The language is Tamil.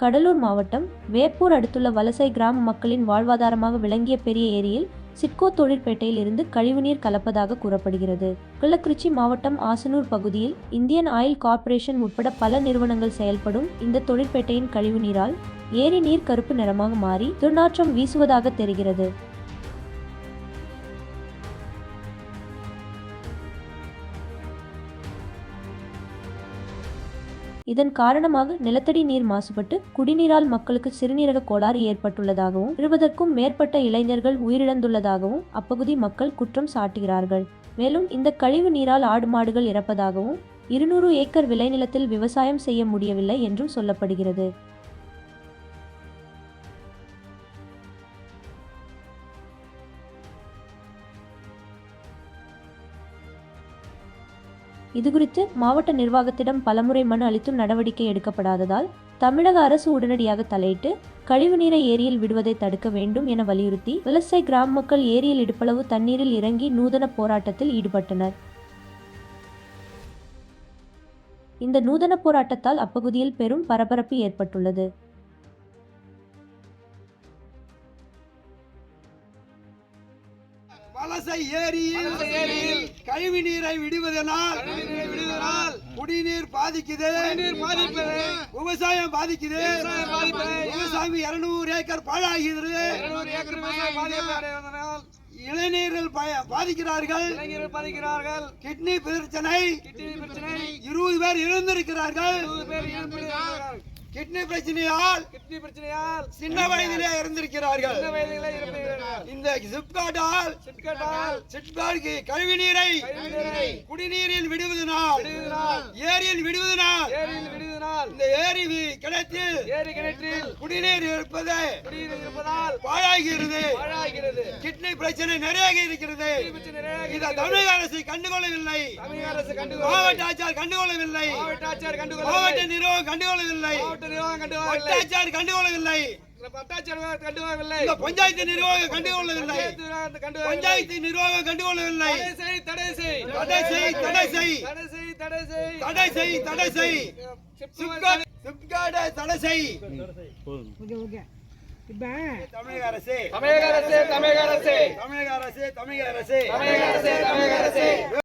கடலூர் மாவட்டம் வேப்பூர் அடுத்துள்ள வலசை கிராம மக்களின் வாழ்வாதாரமாக விளங்கிய பெரிய ஏரியில் சிட்கோ தொழிற்பேட்டையில் இருந்து கழிவுநீர் கலப்பதாக கூறப்படுகிறது. கள்ளக்குறிச்சி மாவட்டம் ஆசனூர் பகுதியில் இந்தியன் ஆயில் கார்ப்பரேஷன் உட்பட பல நிறுவனங்கள் செயல்படும் இந்த தொழிற்பேட்டையின் கழிவுநீரால் ஏரி நீர் கருப்பு நிறமாக மாறி துர்நாற்றம் வீசுவதாக தெரிகிறது. இதன் காரணமாக நிலத்தடி நீர் மாசுபட்டு குடிநீரால் மக்களுக்கு சிறுநீரக கோளாறு ஏற்பட்டுள்ளதாகவும் இருபதற்கும் மேற்பட்ட இளைஞர்கள் உயிரிழந்துள்ளதாகவும் அப்பகுதி மக்கள் குற்றம் சாட்டுகிறார்கள். மேலும் இந்த கழிவு நீரால் ஆடு மாடுகள் இறப்பதாகவும் இருநூறு ஏக்கர் விளைநிலத்தில் விவசாயம் செய்ய முடியவில்லை என்றும் சொல்லப்படுகிறது. இதுகுறித்து மாவட்ட நிர்வாகத்திடம் பலமுறை மனு அளித்தும் நடவடிக்கை எடுக்கப்படாததால் தமிழக அரசு உடனடியாக தலையிட்டு கழிவுநீரை ஏரியில் விடுவதை தடுக்க வேண்டும் என வலியுறுத்தி விவசாய கிராம மக்கள் ஏரியில் இடுப்பளவு தண்ணீரில் இறங்கி நூதன போராட்டத்தில் ஈடுபட்டனர். இந்த நூதன போராட்டத்தால் அப்பகுதியில் பெரும் பரபரப்பு ஏற்பட்டுள்ளது. வலசை ஏரியில் கழிவு நீரை விடுவதனால் குடிநீர் பாதிக்குது. விவசாயம் பாதிக்குது. விவசாயம் இருநூறு ஏக்கர் பாழாகிறது இளைஞர்கள் பாதிக்கிறார்கள். பாதிக்கிறார்கள். கிட்னி பிரச்சனை. இருபது பேர் இழந்திருக்கிறார்கள். கிட்னி பிரச்சனையால் கிட்னி பிரச்சனையால் சின்ன வயதிலே இறந்திருக்கிறார்கள் சின்ன வயதிலே இறந்திருக்கிறார்கள். இந்த சிப்காட்டால் சிட்கட்டால் சிட்காட்க்கு கழிவு நீரை குடிநீரில் விடுவதனால் ஏரியில் விடுவதனால் ஏரியில் விடுவதனால் இந்த ஏரி கிணற்றில் ஏரி கிணற்றில் குடிநீர் இருப்பது குடிநீர் இருப்பதால் பாழாகிறது. பாழாகிறது. கிட்னி பிரச்சனை நிறைய இருக்கிறது. இதை. தமிழக அரசு கண்டுகொள்ளவில்லை. தமிழக அரசு. மாவட்ட ஆட்சியார் கண்டுகொள்ளவில்லை. மாவட்ட ஆட்சியர் மாவட்ட கண்டுகொள்ளவில்லை. நிர்வாகம் கண்டுகொள்ளவில்லை. மாவட்ட நிர்வாகம் கண்டுகொள்ளவில்லை. கண்டுகொள்ளவில்லை. இந்த பஞ்சாயத்து நிர்வாகம் கண்டுகொள்ளவில்லை பஞ்சாயத்து நிர்வாகம் கண்டுகொள்ளவில்லை. பஞ்சாயத்து நிர்வாகம் கண்டுகொள்ளவில்லை தடை செய், தடை செய். தடை செய் தடை செய் தடை செய், தடை செய். தடை செய் தடை செய் சிப்காட் சிப்காட் சிப்காட்டை தடை செய் தமிழக அரசு. தமிழக அரசு தமிழக அரசு. தமிழக அரசு தமிழக அரசு. தமிழக அரசு தமிழக அரசு.